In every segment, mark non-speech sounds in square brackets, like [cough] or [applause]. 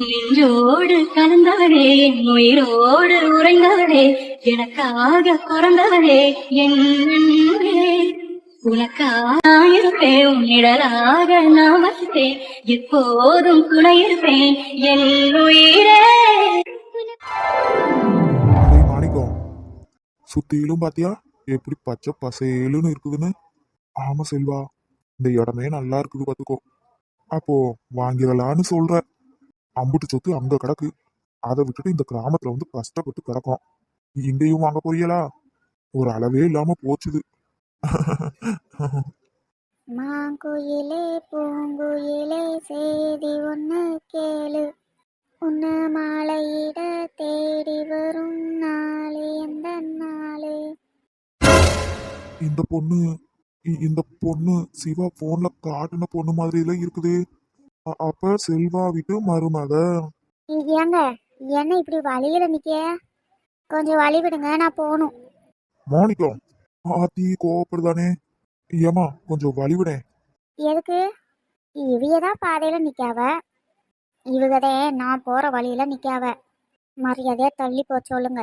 நெஞ்சோடு கலந்தவளே என் உயிரோடு உறைந்தவளே எனக்காக பிறந்தவளே என்னே அன்பே. உன்னிடலாக நான் வசித்தேன் எப்போதும் துணை இருப்பேன் என் உயிரே. மாணிக்கம் சுத்திலும் பாத்தியா? எப்படி பச்சை பசேலுன்னு இருக்குதுன்னு? ஆமா செல்வா இந்த இடமே நல்லா இருக்குது பாத்துக்கோ. அப்போ வாங்கிடலான்னு சொல்ற. அம்புட்டு சொத்து அங்க கிடக்கு. அதை விட்டுட்டு இந்த கிராமத்துல வந்து கஷ்டப்பட்டு கிடக்கும். இங்கேயும் வாங்க போறீங்களா? ஒரு அளவே இல்லாம போச்சுது. மாங்குயிலே பூங்குயிலே செய்தி ஒன்று கேளு. உன்னை மாலையிட தேடி வரும் நாளே எந்த நாளே? இந்த பொண்ணு இந்த பொண்ணு சிவா போன்ல காட்டுன பொண்ணு மாதிரில இருக்குது. அ- அப்ப செல்வா வீட்டு மருமக. ஏங்க என்ன இப்படி வழியில நிக்க கொஞ்சம் வழி விடுங்க நான் போகணும் மாணிக்கம் ஆத்தி கோவப்படுதானே? ஏமா கொஞ்சம் வழிவிடேன் எதுக்கு? இவைய தான் பாதையில நிக்காவ. இவகதே நான் போற வழியில நிக்காவ. மரியாதையா தள்ளி போ சொல்லுங்க.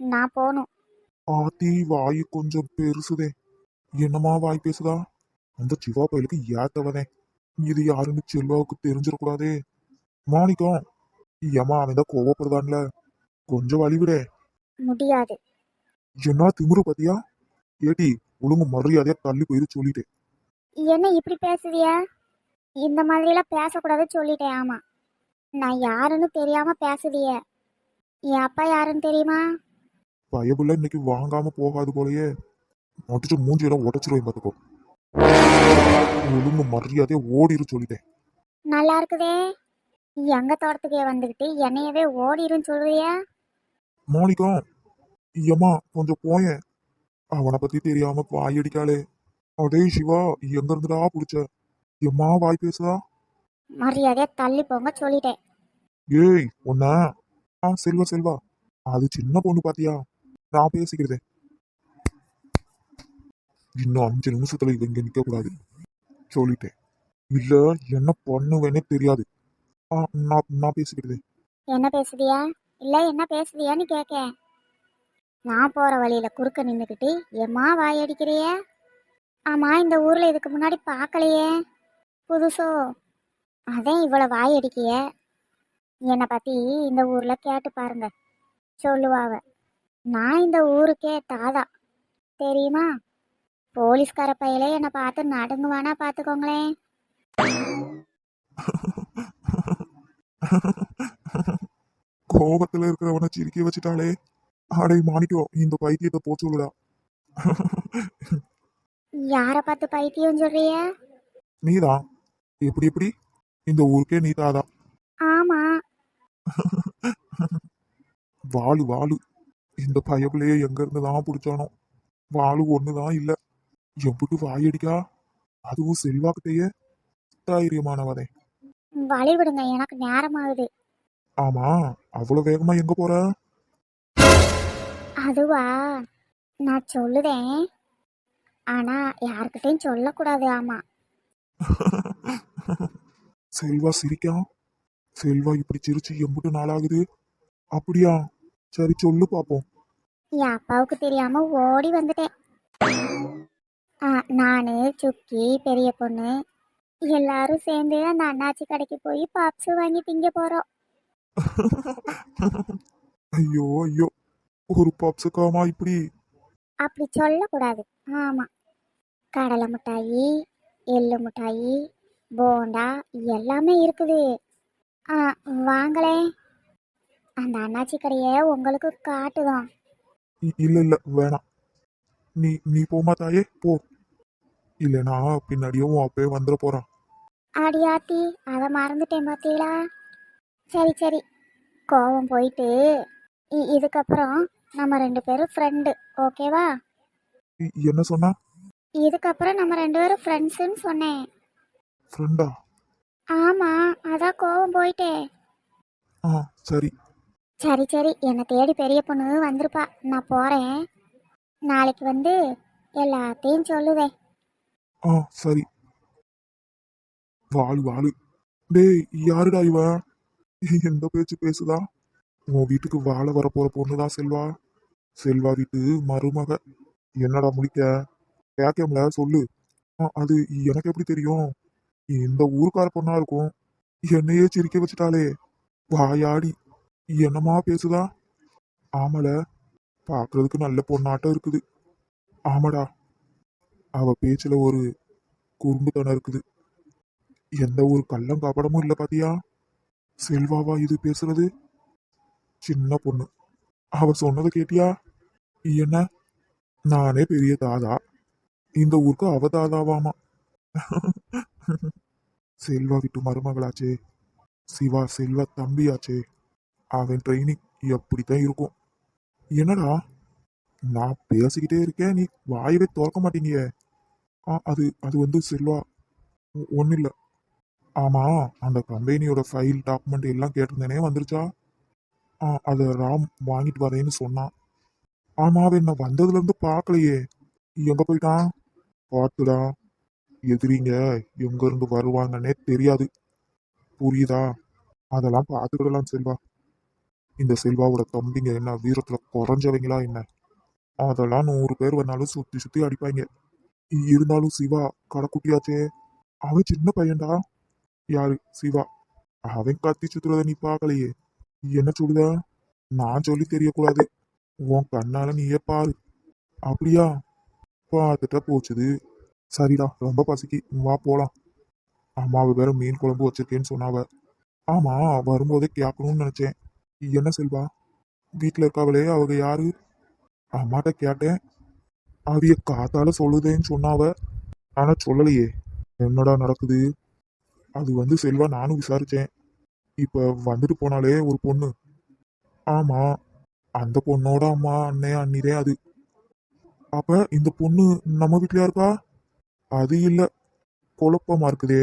நான் போகணும் ஆத்தி வாய் கொஞ்சம் பெருசுதே. என்னமா வாய் பேசுதா? அந்த சிவா பயலுக்கு ஏத்தவனே. இது யாருன்னு செல்வாவுக்கு தெரிஞ்சிடக்கூடாதே. மாணிக்கம் ஏமா அவன் தான் கோவப்படுதான்ல? கொஞ்சம் வழிவிடே முடியாது. என்ன திமிரு பாத்தியா? ஏடி ஒழுங்கு மரியாதையா தள்ளி போயிரு சொல்லிட்டேன். என்ன இப்படி பேசுவியா? இந்த மாதிரிலாம் பேசக்கூடாது சொல்லிட்டேன் ஆமா. நான் யாருன்னு தெரியாம பேசுவிய? என் அப்பா யாருன்னு தெரியுமா? பயபுள்ள இன்னைக்கு வாங்காம போகாது போலயே. முடிச்சு மூஞ்சியெல்லாம் உடச்சிருவேன் பாத்துக்கோ. ஒழுங்கு மரியாதையா ஓடிரு சொல்லிட்டேன். நல்லா இருக்குதே எங்க தோட்டத்துக்கே வந்துக்கிட்டு என்னையவே ஓடிருன்னு சொல்றியா? மாணிக்கம் ஐயம்மா கொஞ்சம் போயேன். அவனை பத்தி தெரியாம வாய் அடிக்காளே அடே சிவா எங்க இருந்துடா புடிச்ச? எம்மா வாய் பேசுதா மரியாதையா தள்ளி போங்க சொல்லிட்டேன். ஏய் உன்ன ஆ செல்வா செல்வா. அது சின்ன பொண்ணு பாத்தியா? நான் பேசிக்கிறதே. இன்னும் அஞ்சு நிமிஷத்துல இவ இங்க நிக்க கூடாது. சொல்லிட்டேன். இல்ல என்ன பண்ணுவேனே தெரியாது. நான் நான் என்ன பேசுதியா? இல்ல என்ன பேசுதியான்னு கேட்க நான் போற வழியில குறுக்க நின்னுக்கிட்டு எம்மா வாயடிக்கிறிய ஆமா இந்த ஊர்ல இதுக்கு முன்னாடி பார்க்கலையே புதுசோ? அதான் இவ்வளவு வாய் அடிக்கிய? என்னை பத்தி இந்த ஊர்ல கேட்டு பாருங்க. சொல்லுவாவ நான் இந்த ஊருக்கே தாதா. தெரியுமா? போலீஸ்கார பையலே என்னை பார்த்து நடுங்குவானா பார்த்துக்கோங்களேன். கோபத்துல இருக்கிறவனை சிரிக்க வச்சுட்டாளே. அடே மாணிக்கம் இந்த பைத்தியத்தை போ சொல்லுடா. யாரை பார்த்து பைத்தியம் சொல்றிய? நீதான் எப்படி எப்படி? இந்த ஊருக்கே நீ தாதான் ஆமா. வாளு வாளு இந்த பயபிள்ளைய எங்க இருந்து தான் பிடிச்சானோ? வாளு ஒண்ணுதான் இல்ல. எம்பிட்டு வாயடிக்கா அதுவும் செல்வாக்கிட்டேயே தைரியமானவனே. வழி விடுங்க எனக்கு நேரமாகுது. ஆமா அவ்வளவு வேகமா எங்க போற? அதுவா? நான் சொல்லுதேன். ஆனா யார்கிட்டயும் சொல்லக்கூடாது ஆமா. [laughs] செல்வா சிரிக்கான் செல்வா இப்படி சிரிச்சு எம்பிட்டு நாளாகுது. அப்படியா? சரி சொல்லு பாப்போம். என் அப்பாவுக்கு தெரியாம ஓடி வந்துட்டேன். நானு சுக்கி பெரிய பொண்ணு எல்லாரும் சேர்ந்து அந்த அண்ணாச்சி கடைக்கு போய் பப்ஸ் வாங்கி திங்க போறோம். ஐயோ ஐயோ ஒரு பப்ஸுக்காமா இப்படி? அப்படி சொல்லக்கூடாது. ஆமா. கடலை மிட்டாயி எள்ளு மிட்டாயி போண்டா எல்லாமே இருக்குது. ஆ வாங்களே. அந்த அண்ணாச்சி கடையை உங்களுக்கு காட்டுதான் இல்ல இல்ல வேணாம். நீ நீ போமா தாயே போ. இல்லைனா பின்னாடியே உன் அப்பே வந்துட போறான் அடியாத்தி அதை மறந்துட்டேன் பார்த்தீங்களா சரி சரி. கோவம் போயிட்டு இதுக்கப்புறம் நம்ம ரெண்டு பேரும் ஃப்ரெண்டு ஓகேவா? என்ன சொன்னா? இதுக்கப்புறம் நம்ம ரெண்டு பேரும் ஃப்ரெண்ட்ஸுன்னு சொன்னேன். ஃப்ரெண்டா ஆமாம் அதான் கோவம் போயிட்டே. ஆ சரி. சரி சரி. என்னை தேடி பெரிய பொண்ணு வந்திருப்பா. நான் போகிறேன் நாளைக்கு வந்து எல்லாத்தையும் சொல்லுவேன். ஆ சரி. வாளு வாளு. டேய் யாருடா இவன் எந்த பேச்சு பேசுதா? உன் வீட்டுக்கு வாழ வர போற பொண்ணுதான் செல்வா? செல்வா வீட்டு மருமக. என்னடா முடிக்க? கேட்கல சொல்லு. ஆ, அது எனக்கு எப்படி தெரியும்? இந்த ஊருக்கார பொண்ணா இருக்கும். என்னையே சிரிக்க வச்சுட்டாலே வாயாடி. என்னமா பேசுதா? ஆமல. பார்க்கறதுக்கு நல்ல பொண்ணாட்டம் இருக்குது. ஆமாடா. அவ பேச்சுல ஒரு குறும்புத்தனம் இருக்குது. எந்த ஒரு கள்ளம் கபடமும் இல்லை பாத்தியா? செல்வாவா இது பேசுறது? சின்ன பொண்ணு. அவ சொன்னதை கேட்டியா? என்ன? நானே பெரிய தாதா. இந்த ஊருக்கு அவ தாதாவாமா? செல்வா விட்டு மருமகளாச்சே. சிவா செல்வா தம்பியாச்சே. அவன் ட்ரைனிங் எப்படித்தான் இருக்கும்? என்னடா? நான் பேசிக்கிட்டே இருக்கேன் நீ வாயவே திறக்க மாட்டீங்க ஆ அது அது வந்து செல்வா ஒன்றும் இல்லை ஆமாம் அந்த கம்பெனியோட ஃபைல் டாக்குமெண்ட் எல்லாம் கேட்டிருந்தேனே வந்துருச்சா? ஆ அதை ராம் வாங்கிட்டு வரேன்னு சொன்னான் ஆமாம் அவன் நான் வந்ததுலேருந்து பார்க்கலையே எங்கே போயிட்டான்? பார்த்துடா. எதிரிங்க எங்கேருந்து வருவாங்கன்னே தெரியாது. புரியுதா? அதெல்லாம் பார்த்துக்கிடலாம் செல்வா. இந்த செல்வாவோட தம்பிங்க என்ன வீரத்தில் குறைஞ்சவங்களா என்ன? அதெல்லாம் நூறு பேர் வந்தாலும் சுற்றி சுற்றி அடிப்பாங்க இருந்தாலும் சிவா கடைக்குட்டியாச்சே. அவன் சின்ன பையன்டா. யாரு? சிவா. அவன் கத்தி சுத்துறத நீ பார்க்கலையே. என்ன சொல்லுத? நான் சொல்லி தெரியக்கூடாது. உன் கண்ணால நீயே பாரு. அப்படியா? பார்த்துட்டா போச்சுது. சரிடா ரொம்ப பசிக்கு. வா போலாம். அம்மாவை வேற மீன் குழம்பு வச்சிருக்கேன்னு சொன்னாவ. ஆமா வரும்போதே கேட்கணும்னு நினைச்சேன். என்ன செல்வா? வீட்டில் இருக்காவளே அவங்க யாரு? அம்மாட்ட கேட்டேன். அவிய காத்தால சொல்லுதேன்னு சொன்னாவ. ஆனா சொல்லலையே. என்னடா நடக்குது? அது வந்து செல்வா நானும் விசாரிச்சேன். இப்ப வந்துட்டு போனாலே ஒரு பொண்ணு. ஆமா அந்த பொண்ணோட அம்மா அண்ணே அண்ணிரே அது. அப்ப இந்த பொண்ணு நம்ம வீட்லயா இருக்கா? அது இல்ல. குழப்பமா இருக்குதே.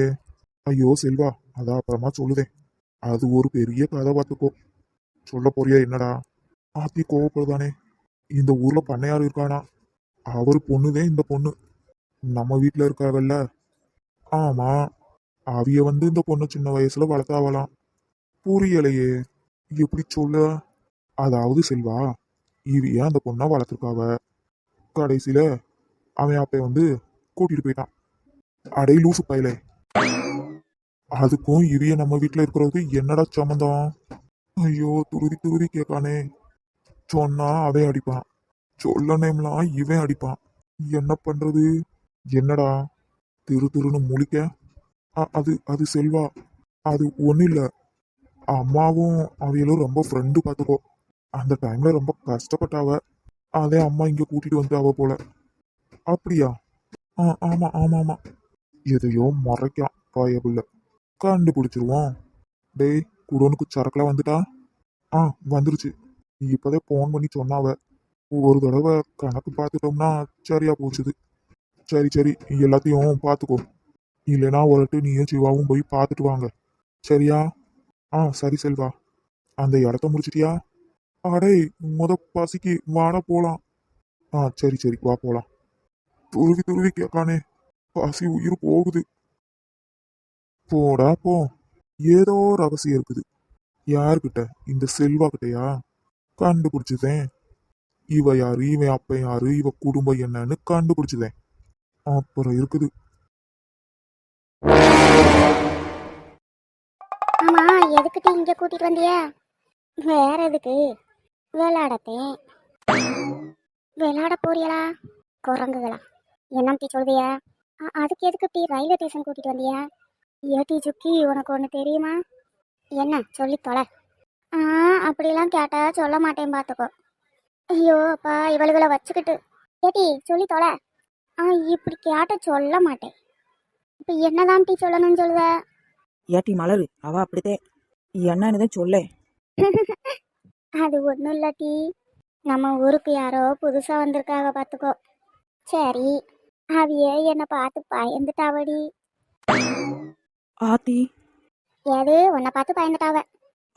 ஐயோ செல்வா அதான் அப்புறமா சொல்லுதேன். அது ஒரு பெரிய கதை பார்த்துக்கோ சொல்ல போறியா என்னடா? ஆத்தி கோவப்படுதானே. இந்த ஊர்ல பண்ணையார் இருக்கானா? அவர் பொண்ணுதே இந்த பொண்ணு. நம்ம வீட்டில் இருக்காவல்ல ஆமாம் அவிய வந்து இந்த பொண்ணு சின்ன வயசில் வளர்த்தாவலாம் புரியலையே எப்படி சொல்ல? அதாவது செல்வா இவிய அந்த பொண்ணை வளர்த்துருக்காவ? கடைசியில் அவன் அப்போ வந்து கூட்டிகிட்டு போயிட்டான். அடே லூசு பயலே. அதுக்கும் இவிய நம்ம வீட்டில் இருக்கிறது என்னடா சம்மந்தம் ஐயோ துருதி துருதி கேட்கானே. சொன்னா அவன் அடிப்பான். சொல்ல நேம்லாம் இவன் அடிப்பான் என்ன பண்றது? என்னடா? திரு திருன்னு முழிக்க. அது அது செல்வா. அது ஒன்றும் இல்லை. அம்மாவும் அவைகளும் ரொம்ப ஃப்ரெண்டு பார்த்துக்கோ அந்த டைம்ல ரொம்ப கஷ்டப்பட்டாவ. அதே அம்மா இங்கே கூட்டிட்டு வந்து அவ போல. அப்படியா? ஆ ஆமா ஆமா ஆமா. எதையோ மறைக்கான் பாயபுள்ள கண்டுபிடிச்சிருவோம் டேய் குடோனுக்கு சரக்குலாம் வந்துட்டா? ஆ வந்துருச்சு. இப்போதே ஃபோன் பண்ணி சொன்னாவ. ஒரு தடவை கணக்கு பார்த்துட்டோம்னா சரியா போச்சுது. சரி சரி எல்லாத்தையும் பார்த்துக்கோ. இல்லைன்னா ஒருட்டு நீயும் சிவாவும் போய் பார்த்துட்டு வாங்க. சரியா? ஆ சரி செல்வா. அந்த இடத்த முடிச்சிட்டியா? அடே முத பசிக்கு வாட போலாம். ஆ சரி சரி வா போலாம். துருவி துருவி கேட்கானே. பசி உயிர் போகுது. போடா போ. ஏதோ ரகசியம் இருக்குது. யார்கிட்ட? இந்த செல்வா கிட்டயா? கண்டுபிடிச்சதேன். இவ யாரு? இவன் அப்ப யாரு? இவ குடும்பம் என்னன்னு கண்டுபிடிச்சுதேன். அப்புறம் இருக்குது. ஆமா எதுக்கிட்ட இங்க கூட்டிட்டு வந்தியா? வேற எதுக்கு? விளையாடத்தேன். விளையாட போறியலா? குரங்குகளா? என்ன டீ சொல்றியா அதுக்கு எதுக்கு டீ ரயில்வே ஸ்டேஷன் கூட்டிட்டு வந்தியா? ஏட்டி சுக்கி உனக்கு ஒன்று தெரியுமா? என்ன சொல்லி தொலை. ஆ அப்படிலாம் கேட்டா சொல்ல மாட்டேன் பார்த்துக்கோ ஐயோ அப்பா இவளுகளை வச்சுக்கிட்டு. ஏட்டி சொல்லி தொலை. ஆ இப்படி கேட்ட சொல்ல மாட்டேன். இப்போ என்னதான் டீ சொல்லணும்னு சொல்லுவ ஏட்டி மலரு. அவ அப்படித்தே. என்னன்னு தான் சொல்ல. [laughs] அது ஒன்றும் இல்லாட்டி. நம்ம ஊருக்கு யாரோ புதுசாக வந்திருக்காக பார்த்துக்கோ சரி அவிய என்னை பார்த்து பயந்துட்டாவடி? ஆத்தி. எது? உன்னை பார்த்து பயந்துட்டாவ.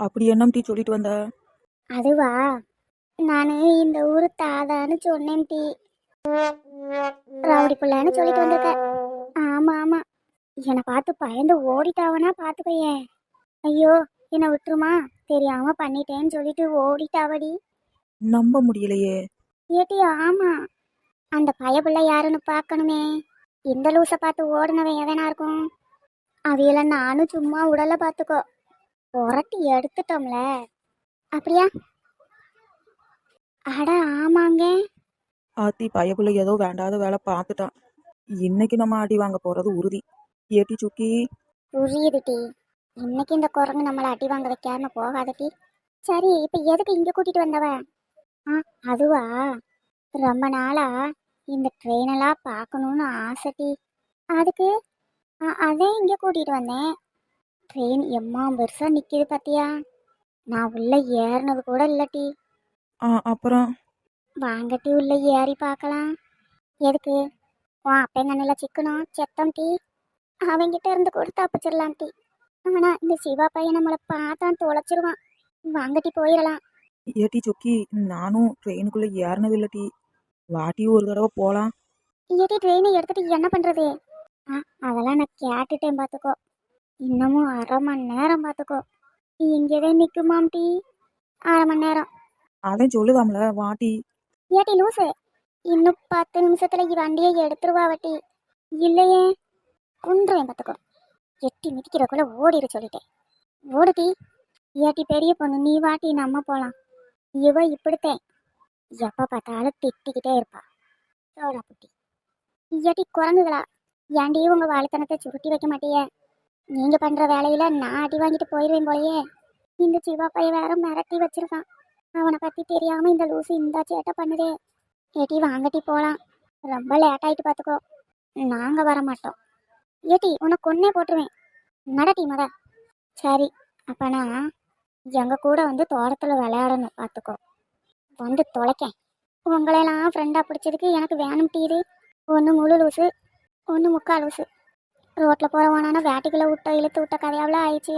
அப்படி என்னம் டீ சொல்லிட்டு வந்த? அதுவா? நான் இந்த ஊரு தாதான்னு சொன்னேன் டி. ரவுடி பிள்ளைன்னு சொல்லிட்டு வந்திருக்க. ஆமா ஆமா. என்னை பார்த்து பயந்து ஓடிட்டாவனா பார்த்துக்கோயே ஐயோ என்னை விட்டுருமா? தெரியாம பண்ணிட்டேன்னு சொல்லிட்டு ஓடிட்டாவடி. நம்ப முடியலையே. ஏட்டி ஆமா. அந்த பயபுள்ள யாருன்னு பார்க்கணுமே. இந்த லூசை பார்த்து ஓடுனவன் எவனா இருக்கும்? அவையில நானும் சும்மா உடலை பார்த்துக்கோ. புரட்டி எடுத்துட்டோம்ல. அப்படியா? அட ஆமாங்க. ஆத்தி பயப்புள்ள ஏதோ வேண்டாத வேலை பார்த்துட்டான். இன்னைக்கு நம்ம அடி வாங்க போறது உறுதி. ஏட்டி சுக்கி. புரியுது டி. இன்னைக்கு இந்த குரங்கு நம்மளை அடி வாங்க வைக்காம போகாத டி. சரி இப்ப எதுக்கு இங்க கூட்டிட்டு வந்தவ? ஆ அதுவா? ரொம்ப நாளா இந்த ட்ரெயினெல்லாம் பார்க்கணும்னு ஆசை டி. அதுக்கு? ஆ, அதே இங்க கூட்டிட்டு வந்தேன். ட்ரெயின் எம்மா பெருசா நிக்குது பாத்தியா? நான் உள்ள ஏறினது கூட இல்ல டி. ஆ அப்புறம்? வாங்கட்டி உள்ள ஏறி பார்க்கலாம். எதுக்கு? உன் அப்பங்கண்ணில் சிக்கணும் செத்தம் டீ. அவங்கிட்ட இருந்து கூட தப்பிச்சிடலாம் டீ. ஆனா இந்த சிவா பையன் நம்மளை பார்த்தான் தொலைச்சிருவான். வாங்கட்டி போயிடலாம் ஏட்டி சுக்கி நானும் ட்ரெயினுக்குள்ள ஏறினது இல்லட்டி வாட்டி ஒரு தடவை போலாம். ஏட்டி ட்ரெயினை எடுத்துட்டு என்ன பண்றது? ஆ அதெல்லாம் நான் கேட்டுட்டேன் பார்த்துக்கோ இன்னமும் அரை மணி நேரம் பார்த்துக்கோ இங்கேவே நிற்குமாம் டீ. அரை மணி நேரம். அதான் சொல்லுதாம்ல வாட்டி ஏட்டி லூசு இன்னும் பத்து நிமிஷத்துல இ வண்டியை எடுத்துருவா வட்டி. இல்லையே. குன்றுவேன் பார்த்துக்கோ. எட்டி மிதிக்கிறக்குள்ள ஓடிடு சொல்லிட்டேன். ஓடுதி ஏட்டி பெரிய பொண்ணு நீ வாட்டி நம்ம போலாம். இவ இப்படித்தேன் எப்ப பார்த்தாலும் திட்டிக்கிட்டே இருப்பா. சோடா புட்டி. ஏட்டி குரங்குகளா. ஏன்டி உங்க வாழைத்தனத்தை சுருட்டி வைக்க மாட்டியே? நீங்க பண்ற வேலையில நான் அடி வாங்கிட்டு போயிடுவேன் போலயே. இந்த சிவா பையன் வேற மிரட்டி வச்சிருக்கான். அவனை பத்தி தெரியாம இந்த லூசு இந்த சேட்டை பண்ணுதே. ஏட்டி வாங்கட்டி போலாம். ரொம்ப லேட் ஆயிட்டு பாத்துக்கோ. நாங்க வர மாட்டோம். ஏட்டி உன்னை கொன்னே போட்டுருவேன். நடட்டி மத. சரி அப்பனா எங்க கூட வந்து தோட்டத்துல விளையாடணும் பாத்துக்கோ. வந்து தொலைக்க உங்களையெல்லாம் ஃப்ரெண்டா பிடிச்சதுக்கு எனக்கு வேணும் டீரு ஒன்று முழு லூசு ஒன்று முக்கால் லூசு. ரோட்டில் போகிறவனான வேட்டிக்குள்ளே விட்ட இழுத்து விட்ட கதையாவில் ஆயிடுச்சு.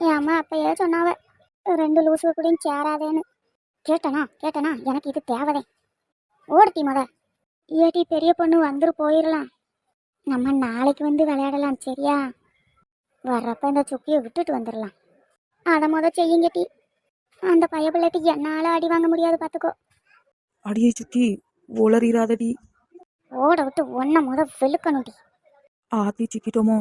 என் அம்மா அப்பயே சொன்னாவே. ரெண்டு லூசு கூடயும் சேராதேன்னு. கேட்டனா கேட்டனா எனக்கு இது தேவதே. ஓடுத்தி மத. ஏடி பெரிய பொண்ணு வந்துரு போயிடலாம் நம்ம நாளைக்கு வந்து விளையாடலாம் சரியா? வர்றப்ப இந்த சுக்கியை விட்டுட்டு வந்துடலாம் அதை முத செய்யுங்க டி. அந்த பைய பிள்ளைக்கு என்னால் அடி வாங்க முடியாது பார்த்துக்கோ அடியை சுக்கி உளறிராதடி ஓட விட்டு ஒன்றை முத வெளுக்கணும் டி. ஆத்தி சிக்கிட்டோமோ?